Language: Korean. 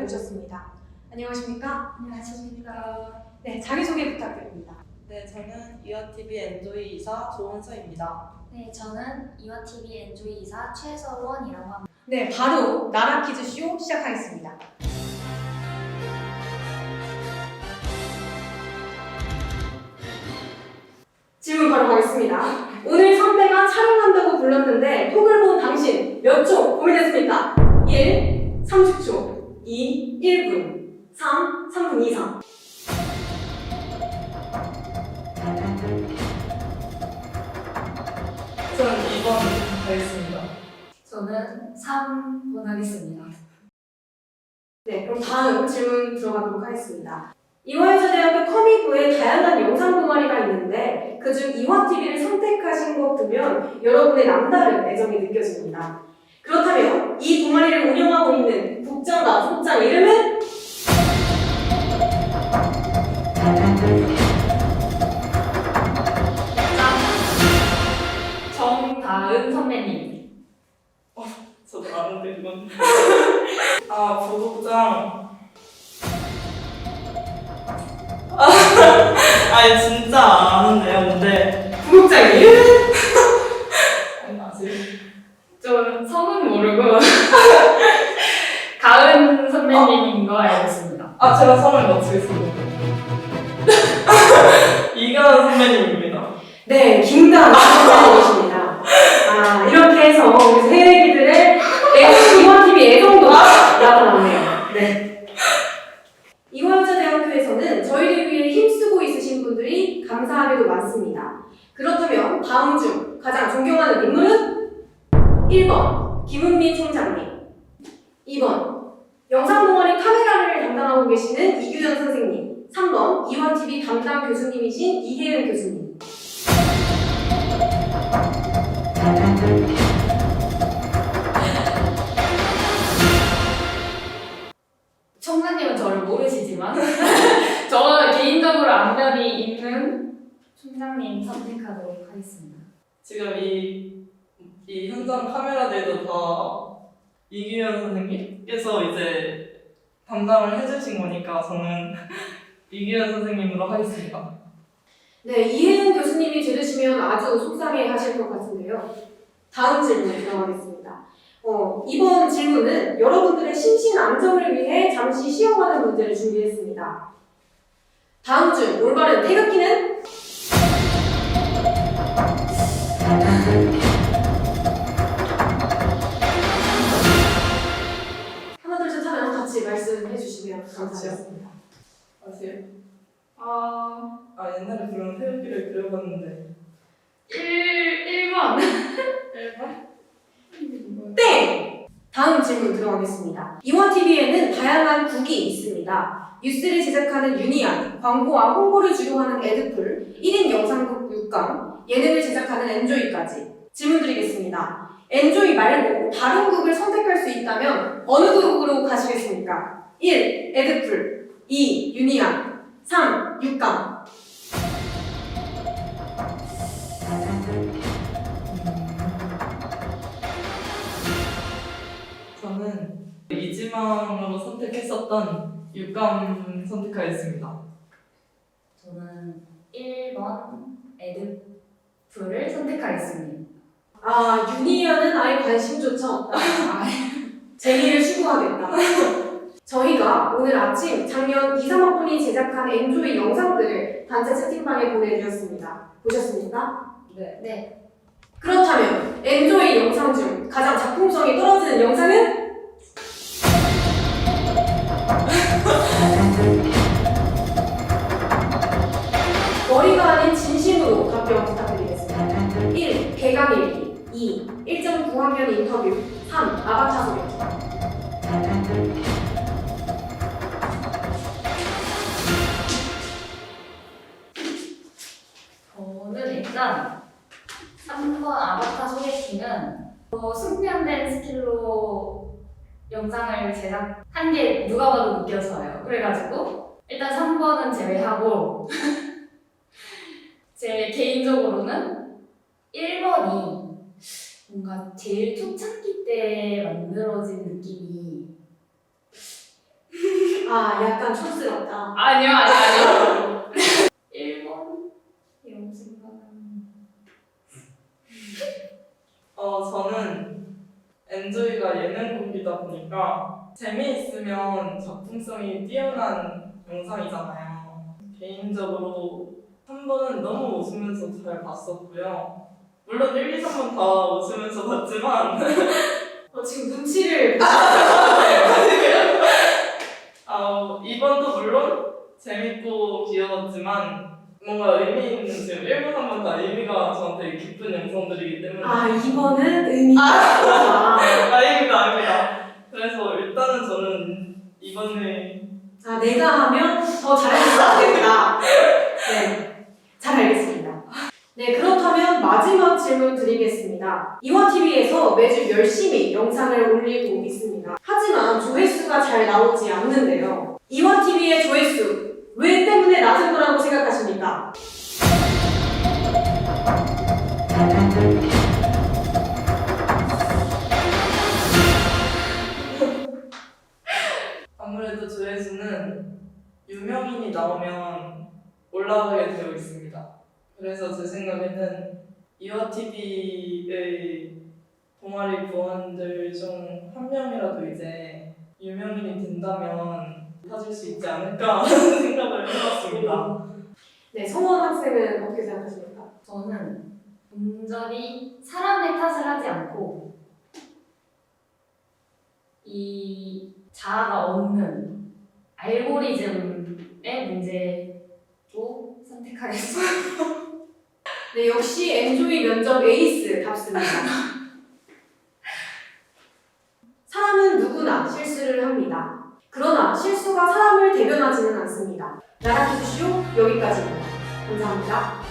모셨습니다. 안녕하십니까? 안녕하십니까. 네, 자기소개 부탁드립니다. 네, 저는 이와TV 엔조이 이사 조은서입니다. 네, 저는 이와TV 엔조이 이사 최서원이라고 합니다. 네, 바로 나라 퀴즈쇼 시작하겠습니다. 질문 바로 가겠습니다. 오늘 선배가 촬영한다고 불렀는데 톡을 본 당신 몇 초 고민했습니까? 1. 30초 2. 1분 3. 3분 이상 저는 2번 가겠습니다. 저는 3번 하겠습니다. 네, 그럼 다음 질문 들어가도록 하겠습니다. 이화여자대학교 커미부에 다양한 영상 동아리가 있는데 그중 이화TV를 선택하신 것 보면 여러분의 남다른 애정이 느껴집니다. 그렇다면 이 동아리를 운영하고 있는 국장과 속장 이름은? 정다은 선배님. 저도 아는데 그건. 아, 부국장. 아, 진짜 아는데요, 근데. 부국장 이름은? 아니? 저 성은 모르고 선배님인 거 알고 있습니다. 아, 제가 성을 맞추겠습니다. 이가은 선배님입니다. 네, 김다은 선생님이십니다. 아, 이렇게 해서 우리 새내기들의 이화TV 애정도가 나타났네요. 네. 이화여자대학교에서는 저희를 위해 힘쓰고 있으신 분들이 감사하게도 많습니다. 그렇다면 다음 중 가장 존경하는 인물은 1번 김은미 총장님 2번 영상동아리 카메라를 담당하고 계시는 이규현 선생님 3번 이화TV 담당 교수님이신 이혜은 교수님 총장님은 저를 모르시지만 저 개인적으로 안면이 있는 총장님 선택하도록 하겠습니다. 지금 이, 이 현장 카메라들도 다 이규현 선생님께서 이제 담당을 해주신 거니까 저는 이규현 선생님으로 하겠습니다. 네, 이혜은 교수님이 들으시면 아주 속상해 하실 것 같은데요. 다음 질문 들어가겠습니다. 어, 이번 질문은 여러분들의 심신 안정을 위해 잠시 쉬어가는 문제를 준비했습니다. 다음 중 올바른 태극기는? 어, 아 옛날에 그런 태극기를 그려봤는데 1, 1번. 1번? 땡! 다음 질문 들어가겠습니다. 이화TV에는 다양한 국이 있습니다. 뉴스를 제작하는 유니안, 광고와 홍보를 주로 하는 에드풀, 1인 영상국 6강, 예능을 제작하는 엔조이까지. 질문 드리겠습니다. 엔조이 말고 다른 국을 선택할 수 있다면 어느 국으로 가시겠습니까? 1. 에드풀 2. 유니안 3. 6강 저는 이지망으로 선택했었던 육감 선택하였습니다. 저는 1번 에드풀을 선택하겠습니다. 아, 유니안은 아예 관심조차 없다. 재미를 추구하겠다. 저희가 오늘 아침 작년 2, 3학번이 제작한 엔조이 영상들을 단체 채팅방에 보내드렸습니다. 보셨습니까? 네. 네. 그렇다면 엔조이 영상 중 가장 작품성이 떨어지는 영상은? 머리가 아닌 진심으로 답변 부탁드리겠습니다. 1. 개강일기 2. 1.9학년 인터뷰 3. 아바타 소개 일단 3번 아바타 소개팅은 어, 숙련된 스킬로 영상을 제작한 게 누가 봐도 느껴져요. 그래가지고 일단 3번은 제외하고 제 개인적으로는 1번이 뭔가 제일 초창기 때 만들어진 느낌이 아, 약간 촌스럽다. 아니요, 아니요, 아니요. 일본 영생각은 어, 저는 엔조이가 예능국이다 보니까 재미있으면 작품성이 뛰어난 영상이잖아요. 개인적으로 한 번은 너무 웃으면서 잘 봤었고요. 물론 1, 2, 3번 다 웃으면서 봤지만 어, 지금 눈치를. 아, 이번도 물론 재밌고 귀여웠지만 뭔가 의미 있는 지금 1번, 3번 다 의미가 저한테 깊은 영상들이기 때문에 아, 이번은 의미가 있다. 아닙니다, 아닙니다. 그래서 일단은 저는 이번에 아, 내가 하면 더 잘할 수 있겠다. 네, 잘 알겠습니다. 네, 그렇다면 마지막 질문 드리겠습니다. 이화TV에서 매주 열심히 영상을 올리고 있습니다. 하지만 조회수가 잘 나오지 않는데요. 이화TV의 조회수, 유명인이 나오면 올라가게 되어 있습니다. 그래서 제 생각에는 이화TV의 동아리 부원들 중 한 명이라도 이제 유명인이 된다면 찾을 수 있지 않을까 하는 생각을 해봤습니다. 네, 성원 학생은 어떻게 생각하십니까? 저는 온전히 사람의 탓을 하지 않고 이 자아가 없는 알고리즘 의 문제로 선택하겠습니다. 네, 역시 엔조이 면접 에이스 답습니다. 사람은 누구나 실수를 합니다. 그러나 실수가 사람을 대변하지는 않습니다. 나라퀴즈쇼 여기까지입니다. 감사합니다.